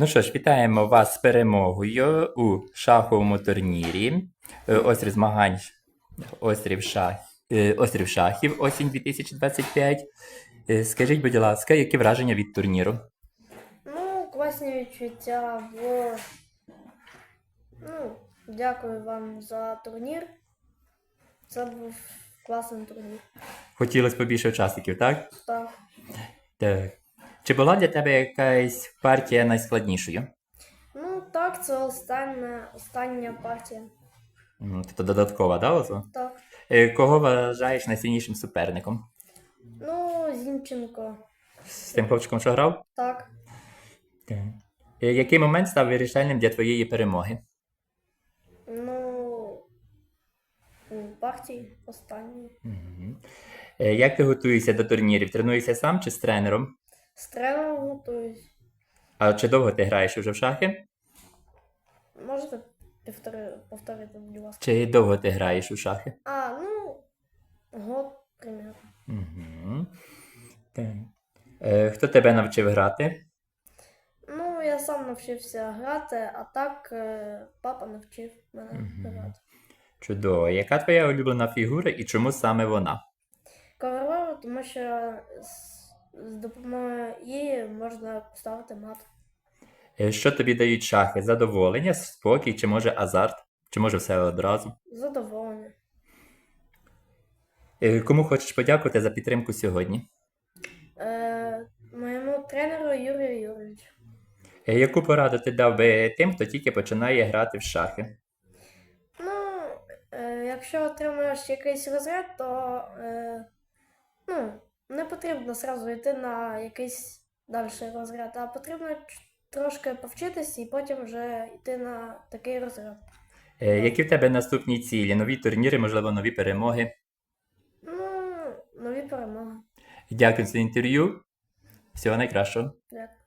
Ну що ж, вітаємо вас з перемогою у шаховому турнірі. Е, Острів змагань, острів, шах, е, острів шахів, осінь 2025. Е, Скажіть, будь ласка, які враження від турніру? Ну, класні відчуття, бо. Ну, дякую вам за турнір. Це був класний турнір. Хотілося побільше учасників, так? Так. Так. Чи була для тебе якась партія найскладнішою? Ну, так, це остання, остання партія. Тобто додаткова, да, Озо? Так. Е, Кого вважаєш найсильнішим суперником? Ну, Зінченко. З тим хлопчиком, що грав? Так. Так. Е, Який момент став вирішальним для твоєї перемоги? Ну. У партії останньої. Мгм. Е, Як ти готуєшся до турнірів? Тренуєшся сам чи з тренером? З тренером готуюсь. А чи довго ти граєш уже в шахи? Можете повтори, повторити, будь ласка. Чи довго ти граєш у шахи? А, ну. Год, примерно. Угу. Так. Е, хто тебе навчив грати? Ну, я сам навчився грати, а так е, папа навчив мене Мгм. грати. Чудово. Яка твоя улюблена фігура і чому саме вона? Королева, тому що з, з допомогою її можна поставити мат. Е, Що тобі дають шахи? Задоволення, спокій, чи може азарт? Чи може все одразу? Задоволення. Е, Кому хочеш подякувати за підтримку сьогодні? Е, моєму тренеру Юрію Юрійовичу. Е, Яку пораду ти дав би тим, хто тільки починає грати в шахи? Ну, е, якщо отримуєш якийсь розряд, то е, ну, не потрібно зразу йти на якийсь далі розряд, а потрібно трошки повчитися і потім вже йти на такий розряд. Е, Які в тебе наступні цілі? Нові турніри, можливо, нові перемоги? Ну, нові перемоги. Дякую за інтерв'ю. Всього найкращого. Дякую.